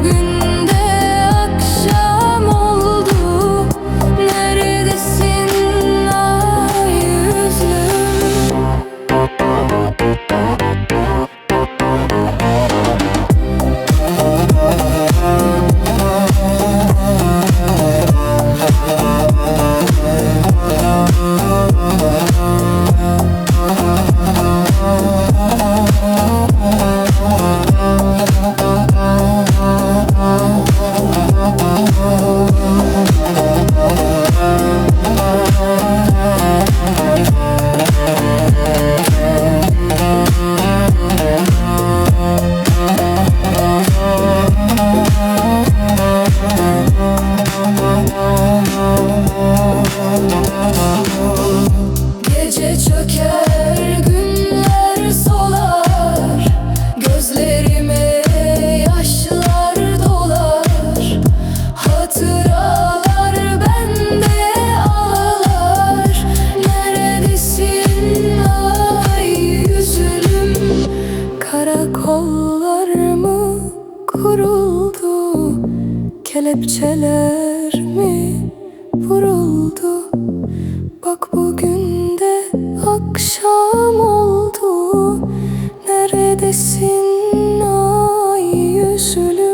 bugün Gözlerime dolar. Hatıralar bende ağlar. Neredesin ay yüzünüm? Karakollar mı kuruldu? Kelepçeler mi vuruldu? Bak bugün de akşam oldu. Neredesin Sulu.